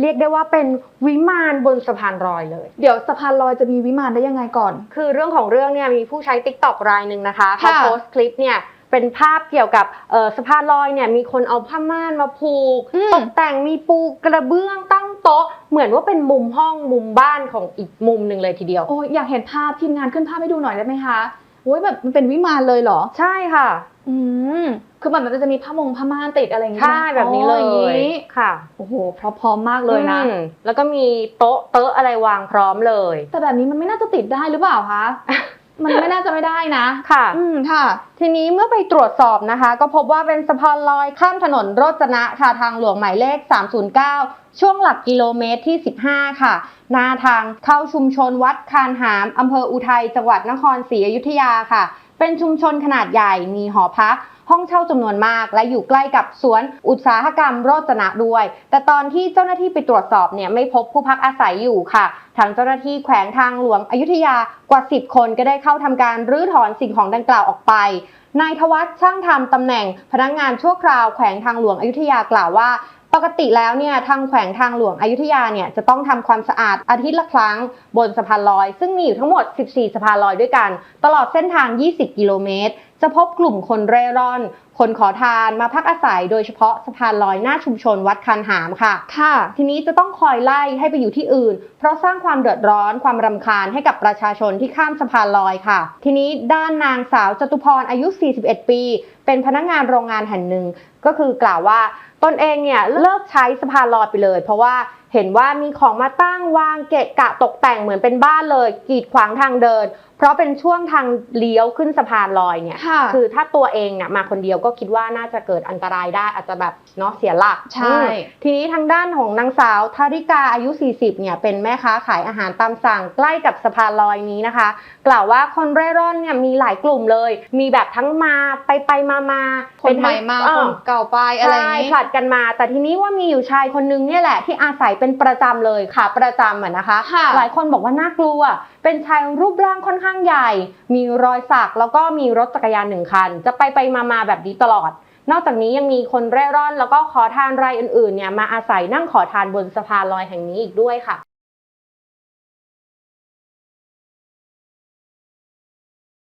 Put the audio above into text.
เรียกได้ว่าเป็นวิมานบนสะพานลอยเลย เดี๋ยวสะพานลอยจะมีวิมานได้ยังไงก่อน คือเรื่องของเรื่องเนี่ยมีผู้ใช้ t ิ k t o k รายหนึ่งนะคะเขาค่ะโพสต์คลิปเนี่ยเป็นภาพเกี่ยวกับเอ่อสะพานลอยเนี่ยมีคนเอาผ้าม่านมาผูกอืมตกแต่งมีปูกระเบื้องตั้งโต๊ะ เหมือนว่าเป็นมุมห้องมุมบ้านของอีกมุมหนึ่งเลยทีเดียว โอ้ยอยากเห็นภาพทีมงานขึ้นภาพให้ดูหน่อยได้ไหมคะ โอ้ยแบบมันเป็นวิมานเลยเหรอ ใช่ค่ะ อืมคือแบบมันจะมีผ้ามงผ้าม่านติดอะไรอย่างงี้ใช่ไหมแบบนี้เลอ๋ออางยงี้ค่ะโอ้โหเพราะพร้อมมากเลยนะอืมแล้วก็มีโต๊ะเต๊ะอะไรวางพร้อมเลย แต่แบบนี้มันไม่น่าจะติดได้หรือเปล่าคะ มันไม่น่าจะไม่ได้นะ ค่ะ อืมค่ะ ทีนี้เมื่อไปตรวจสอบนะคะ ก็พบว่าเป็นสะพานลอยข้ามถนนโรจนะค่ะทางหลวงหมายเลข 309 ช่วงหลักกิโลเมตรที่ 15 ค่ะ หน้าทางเข้าชุมชนวัดคานหามอำเภออุทัยจังหวัดนครศรีอยุธยาค่ะ เป็นชุมชนขนาดใหญ่มีหอพัก ห้องเช่าจำนวนมาก และอยู่ใกล้กับสวนอุตสาหกรรมโรจนะด้วย แต่ตอนที่เจ้าหน้าที่ไปตรวจสอบเนี่ยไม่พบผู้พักอาศัยอยู่ค่ะทางเจ้าหน้าที่แขวงทางหลวงอยุธยากว่า 10 คนก็ได้เข้าทำการรื้อถอนสิ่งของดังกล่าวออกไปนายทวัฒน์ช่างทำตำแหน่งพนักงานชั่วคราวแขวงทางหลวงอยุธยากล่าวว่า ปกติแล้วเนี่ยทางแขวงทางหลวงอยุธยาเนี่ยจะต้องทำความสะอาดอาทิตย์ละครั้งบนสะพานลอย ซึ่งมีอยู่ทั้งหมด 14 สะพานลอยด้วยกัน ตลอดเส้นทาง 20 กิโลเมตรจะพบกลุ่มคนเร่ร่อน คนขอทานมาพักอาศัยโดยเฉพาะสะพานลอยหน้าชุมชนวัดคันหามค่ะ ค่ะ ทีนี้จะต้องคอยไล่ให้ไปอยู่ที่อื่น เพราะสร้างความเดือดร้อนความรำคาญให้กับประชาชนที่ข้ามสะพานลอยค่ะ ทีนี้ด้านนางสาวจตุพรอายุ 41 ปี เป็นพนักงานโรงงานแห่งหนึ่งก็คือกล่าวว่าตนเองเนี่ยเลิกใช้สะพานลอยไปเลย เพราะว่า เห็นว่ามีของมาตั้งวางเกะกะตกแต่งเหมือนเป็นบ้านเลย กีดขวางทางเดิน เพราะเป็นช่วงทางเลี้ยวขึ้นสะพานลอยเนี่ยค่ะคือถ้าตัวเองเนี่ยมาคนเดียวก็คิดว่าน่าจะเกิดอันตรายได้อาจจะแบบเนาะเสียหลักใช่อืมทีนี้ทางด้านของนางสาวธาริกาอายุ 40เนี่ยเป็นแม่ค้าขายอาหารตามสั่งใกล้กับสะพานลอยนี้นะคะ กล่าวว่าคนเร่ร่อนเนี่ยมีหลายกลุ่มเลย มีแบบทั้งมาไปไปมามาคนใหม่มาเอคอนเก่าไปอะไรอย่างใช่นี้ผลัดกันมา แต่ทีนี้ว่ามีอยู่ชายคนนึงเนี่ยแหละที่อาศัยเป็นประจำเลยค่ะประจำอะนะคะค่ะหลายคนบอกว่าน่ากลัว เป็นชายรูปร่างค่อนข้างใหญ่ มีรอยสักแล้วก็มีรถจักรยานหนึ่งคัน จะไปไปมามาแบบนี้ตลอด นอกจากนี้ยังมีคนเร่ร่อน แล้วก็ขอทานรายอื่นๆเนี่ยมาอาศัยนั่งขอทานบนสะพานลอยแห่งนี้อีกด้วยค่ะ